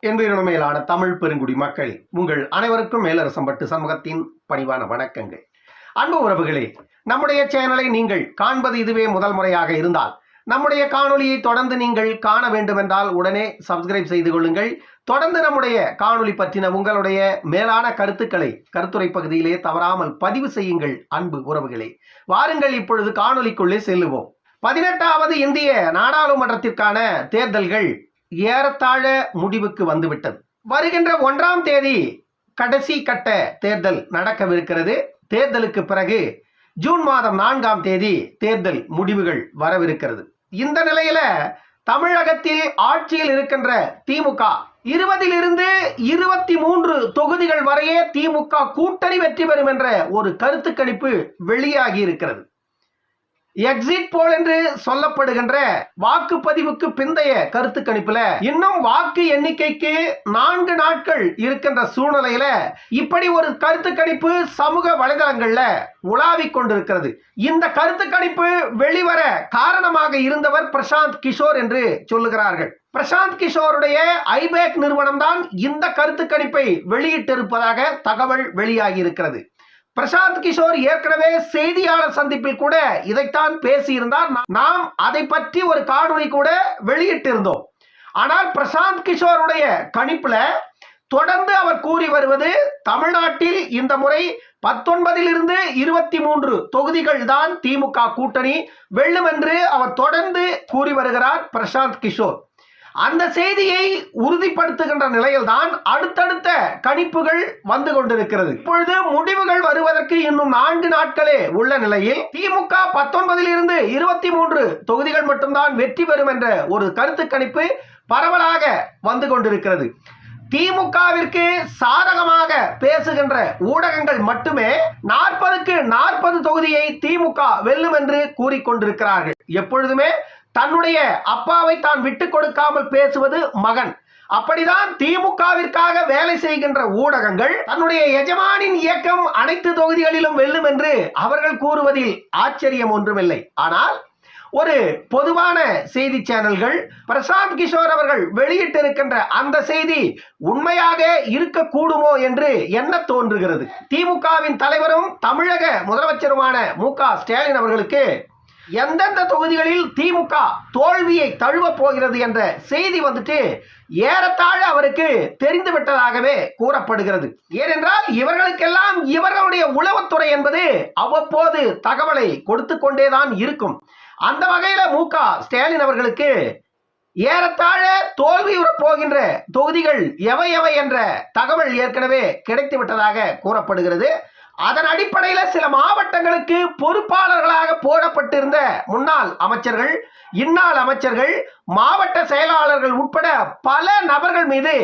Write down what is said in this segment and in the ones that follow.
என்பதன் மேலான தமிழ் பெருங்குடி மக்கள் உங்கள் அனைவருக்கும் மேலரசம்பட்டு சமூகத்தின் பணிவான வணக்கங்கள். அன்பு உறவுகளே நம்முடைய சேனலை நீங்கள் காண்பது இதுவே முதல் முறையாக இருந்தால் நம்முடைய காணொலியை தொடர்ந்து நீங்கள் காண வேண்டுமென்றால் உடனே சப்ஸ்கிரைப் செய்து கொள்ளுங்கள். தொடர்ந்து நம்முடைய காணொலி பற்றின உங்களுடைய மேலான கருத்துக்களை கருத்துரை பகுதியிலே தவறாமல் பதிவு செய்யுங்கள் அன்பு உறவுகளே. வாருங்கள் இப்பொழுது காணொளிக்குள்ளே செல்லுவோம். பதினெட்டாவது இந்திய நாடாளுமன்றத்திற்கான தேர்தல்கள் ஏறத்தாழ முடிவுக்கு வந்துவிட்டது. வருகின்ற ஒன்றாம் தேதி கடைசி கட்ட தேர்தல் நடக்கவிருக்கிறது. தேர்தலுக்கு பிறகு ஜூன் மாதம் நான்காம் தேதி தேர்தல் முடிவுகள் வரவிருக்கிறது. இந்த நிலையில தமிழகத்தில் ஆட்சியில் இருக்கின்ற திமுக இருபதிலிருந்து இருபத்தி மூன்று தொகுதிகள் வரையே திமுக கூட்டணி வெற்றி பெறும் என்ற ஒரு கருத்து கணிப்பு வெளியாகி இருக்கிறது. எக்ஸிட் போல் என்று சொல்லப்படுகின்ற வாக்குப்பதிவுக்கு பிந்தைய கருத்து கணிப்புல இன்னும் வாக்கு எண்ணிக்கைக்கு நான்கு நாட்கள் இருக்கின்ற சூழ்நிலையில இப்படி ஒரு கருத்து கணிப்பு சமூக வலைதளங்கள்ல உலாவிக் கொண்டிருக்கிறது. இந்த கருத்து கணிப்பு வெளிவர காரணமாக இருந்தவர் பிரசாந்த் கிஷோர் என்று சொல்லுகிறார்கள். பிரசாந்த் கிஷோருடைய ஐபேக் நிறுவனம் தான் இந்த கருத்து கணிப்பை வெளியிட்டிருப்பதாக தகவல் வெளியாகி இருக்கிறது பிரசாந்த் கிஷோர் ஏற்கனவே செய்தியாளர் சந்திப்பில் கூட இதைத்தான் பேசியிருந்தார். நாம் அதை பற்றி ஒரு காணொலி கூட வெளியிட்டிருந்தோம். ஆனால் பிரசாந்த் கிஷோருடைய கணிப்புல தொடர்ந்து அவர் கூறி வருவது தமிழ்நாட்டில் இந்த முறை பத்தொன்பதிலிருந்து இருபத்தி மூன்று தொகுதிகள் தான் திமுக கூட்டணி வெல்லும் என்று அவர் தொடர்ந்து கூறி வருகிறார் பிரசாந்த் கிஷோர். அந்த செய்தியை உறுதிப்படுத்துகின்ற நிலையில்தான் அடுத்தடுத்த கணிப்புகள் வந்து கொண்டிருக்கிறது. இப்பொழுது முடிவுகள் வருவதற்கு இன்னும் நான்கு நாட்களே உள்ள நிலையில் திமுக பத்தொன்பதில் இருந்து இருபத்தி மூன்று தொகுதிகள் மட்டும்தான் வெற்றி பெறும் என்ற ஒரு கருத்து கணிப்பு பரவலாக வந்து கொண்டிருக்கிறது. திமுகவிற்கு சாதகமாக பேசுகின்ற ஊடகங்கள் மட்டுமே நாற்பதுக்கு நாற்பது தொகுதியை திமுக வெல்லும் என்று கூறிக்கொண்டிருக்கிறார்கள். எப்பொழுதுமே தன்னுடைய அப்பாவை தான் விட்டு கொடுக்காமல் பேசுவது மகன். அப்படிதான் திமுகவிற்காக வேலை செய்கின்ற ஊடகங்கள் தன்னுடைய எஜமானின் இயக்கம் அனைத்து தொகுதிகளிலும் வெல்லும் என்று அவர்கள் கூறுவதில் ஆச்சரியம் ஒன்றுமில்லை. ஆனால் ஒரு பொதுவான செய்தி சேனல்கள் பிரசாந்த் கிஷோர் அவர்கள் வெளியிட்டிருக்கின்ற அந்த செய்தி உண்மையாக இருக்கக்கூடுமோ என்று என்ன தோன்றுகிறது? திமுகவின் தலைவரும் தமிழக முதலமைச்சருமான மு க ஸ்டாலின் அவர்களுக்கு எந்தெந்த தொகுதிகளில் திமுக தோல்வியை தழுவப் போகிறது என்ற செய்தி வந்துட்டு ஏறத்தாழ அவருக்கு தெரிந்துவிட்டதாகவே கூறப்படுகிறது. ஏனென்றால் இவர்களுக்கெல்லாம் இவர்களுடைய உளவுத்துறை என்பது அவ்வப்போது தகவலை கொடுத்து கொண்டேதான் இருக்கும். அந்த வகையில மு ஸ்டாலின் அவர்களுக்கு ஏறத்தாழ தோல்வியுற போகின்ற தொகுதிகள் எவை எவை என்ற தகவல் ஏற்கனவே கிடைத்து விட்டதாக கூறப்படுகிறது. அதன் அடிப்படையில் சில மாவட்டங்களுக்கு பொறுப்பாளர்களாக போடப்பட்டிருந்த முன்னாள் அமைச்சர்கள் இந்நாள் அமைச்சர்கள் மாவட்ட செயலாளர்கள் உட்பட பல நபர்கள் மீது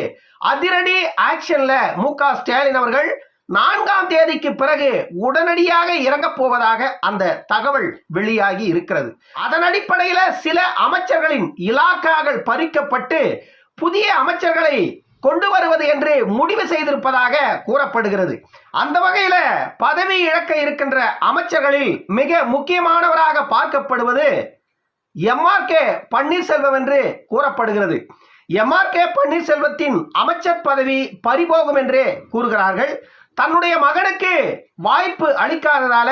அதிரடி ஆக்ஷன்ல மு க ஸ்டாலின் அவர்கள் நான்காம் தேதிக்கு பிறகு உடனடியாக இறங்கப் போவதாக அந்த தகவல் வெளியாகி இருக்கிறது. அதன் அடிப்படையில் சில அமைச்சர்களின் இலாக்காக்கள் பறிக்கப்பட்டு புதிய அமைச்சர்களை கொண்டு வருவது என்று முடிவு செய்திருப்பதாக கூறப்படுகிறது. அந்த வகையில் பதவி இழக்க இருக்கின்ற அமைச்சர்களில் மிக முக்கியமானவராக பார்க்கப்படுவது எம்ஆர் கே பன்னீர்செல்வம் என்று கூறப்படுகிறது. எம்ஆர் கே பன்னீர்செல்வத்தின் அமைச்சர் பதவி பறிபோகும் என்றே கூறுகிறார்கள். தன்னுடைய மகனுக்கு வாய்ப்பு அளிக்காததால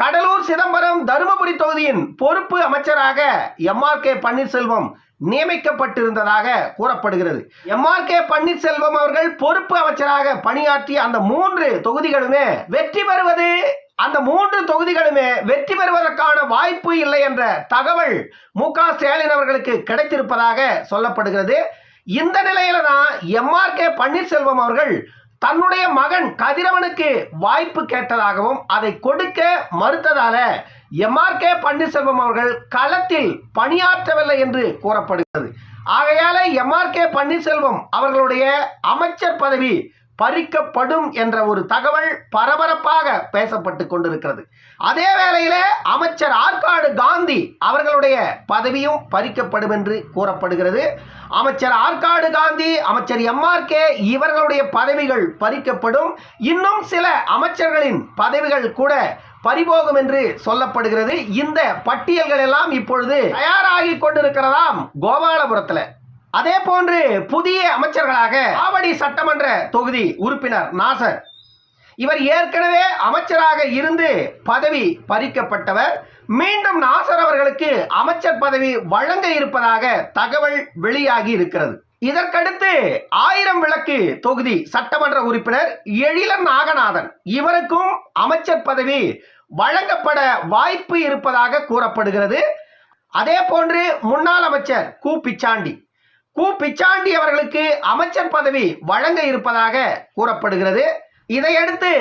கடலூர் சிதம்பரம் தருமபுரி தொகுதியின் பொறுப்பு அமைச்சராக எம்ஆர் கே பன்னீர்செல்வம் நியமிக்கப்பட்டிருந்ததாக கூறப்படுகிறது. எம்ஆர்கே பன்னீர்செல்வம் அவர்கள் பொறுப்பு அமைச்சராக பணியாற்றிய அந்த மூன்று தொகுதிகளுமே வெற்றி பெறுவது அந்த மூன்று தொகுதிகளுமே வெற்றி பெறுவதற்கான வாய்ப்பு இல்லை என்ற தகவல் மு. க. ஸ்டாலின் அவர்களுக்கு கிடைத்திருப்பதாக சொல்லப்படுகிறது. இந்த நிலையில தான் எம்ஆர்கே பன்னீர்செல்வம் அவர்கள் தன்னுடைய மகன் கதிரவனுக்கு வாய்ப்பு கேட்டதாகவும் அதை கொடுக்க மறுத்ததால எம்ஆர்கே பன்னீர்செல்வம் அவர்கள் களத்தில் பணியாற்றவில்லை என்று கூறப்படுகிறது. ஆகையால எம்ஆர்கே பன்னீர்செல்வம் அவர்களுடைய அமைச்சர் பதவி பறிக்கப்படும் என்ற ஒரு தகவல் பரபரப்பாக பேசப்பட்டு கொண்டிருக்கிறது. அதே வேளையில் அமைச்சர் ஆற்காடு காந்தி அவர்களுடைய பதவியும் பறிக்கப்படும் என்று கூறப்படுகிறது. அமைச்சர் ஆற்காடு காந்தி அமைச்சர் எம்ஆர்கே இவர்களுடைய பதவிகள் பறிக்கப்படும். இன்னும் சில அமைச்சர்களின் பதவிகள் கூட பறிபோகும் என்று சொல்லப்படுகிறது. இந்த பட்டியல்கள் எல்லாம் இப்பொழுது தயாராகி கொண்டிருக்கிறதாம் கோபாலபுரத்தில். அதே போன்று புதிய அமைச்சர்களாக ஆவடி சட்டமன்ற தொகுதி உறுப்பினர் நாசர். இவர் ஏற்கனவே அமைச்சராக இருந்து பதவி பறிக்கப்பட்டவர். மீண்டும் நாசர் அவர்களுக்கு அமைச்சர் பதவி வழங்க இருப்பதாக தகவல் வெளியாகி இருக்கிறது. இதற்கடுத்து ஆயிரம் விளக்கு தொகுதி சட்டமன்ற உறுப்பினர் எழிலன் நாகநாதன். இவருக்கும் அமைச்சர் பதவி வழங்கப்பட வாய்ப்பு இருப்பதாக கூறப்படுகிறது. அதே போன்று முன்னாள் அமைச்சர் கு. பிச்சாண்டி. கு பிச்சாண்டி அவர்களுக்கு அமைச்சர் பதவி வழங்க இருப்பதாக கூறப்படுகிறது. இதையடுத்து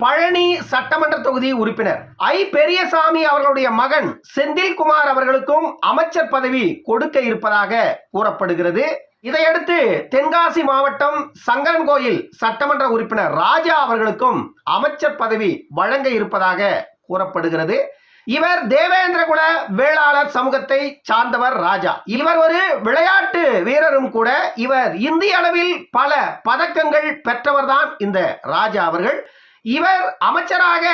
பழனி சட்டமன்ற தொகுதி உறுப்பினர் ஐ பெரியசாமி அவர்களுடைய மகன் செந்தில்குமார் அவர்களுக்கும் அமைச்சர் பதவி கொடுக்க இருப்பதாக கூறப்படுகிறது. இதையடுத்து தென்காசி மாவட்டம் சங்கரன்கோயில் சட்டமன்ற உறுப்பினர் ராஜா அவர்களுக்கும் அமைச்சர் பதவி வழங்க இருப்பதாக கூறப்படுகிறது. இவர் தேவேந்திரகுல வேளாளர் சமூகத்தை சார்ந்தவர் ராஜா. இவர் ஒரு விளையாட்டு வீரரும் கூட. இவர் இந்திய அளவில் பல பதக்கங்கள் பெற்றவர்தான் இந்த ராஜா அவர்கள். இவர் அமைச்சராக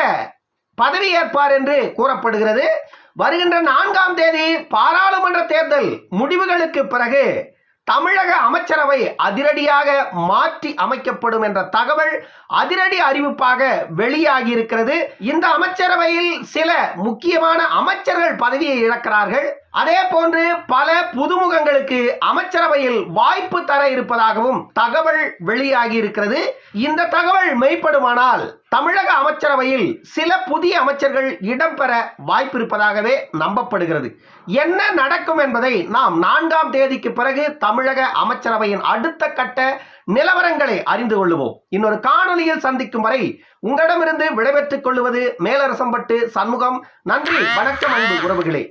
பதவி ஏற்பார் என்று கூறப்படுகிறது. வருகின்ற நான்காம் தேதி பாராளுமன்ற தேர்தல் முடிவுகளுக்கு பிறகு தமிழக அமைச்சரவை அதிரடியாக மாற்றி அமைக்கப்படும் என்ற தகவல் அதிரடி அறிவிப்பாக வெளியாகி இருக்கிறது இந்த அமைச்சரவையில் சில முக்கியமான அமைச்சர்கள் பதவியை இழக்கிறார்கள். அதே போன்று பல புதுமுகங்களுக்கு அமைச்சரவையில் வாய்ப்பு தர இருப்பதாகவும் தகவல் வெளியாகி இருக்கிறது. இந்த தகவல் மெய்ப்படுமானால் தமிழக அமைச்சரவையில் சில புதிய அமைச்சர்கள் இடம்பெற வாய்ப்பு இருப்பதாகவே நம்பப்படுகிறது. என்ன நடக்கும் என்பதை நாம் நான்காம் தேதிக்கு பிறகு தமிழக அமைச்சரவையின் அடுத்த கட்ட நிலவரங்களை அறிந்து கொள்ளுவோம். இன்னொரு காணொலியில் சந்திக்கும் வரை உங்களிடமிருந்து விடைபெற்றுக் கொள்வது மேலரசம்பட்டு சண்முகம். நன்றி வணக்கம் அன்பு உறவுகளே.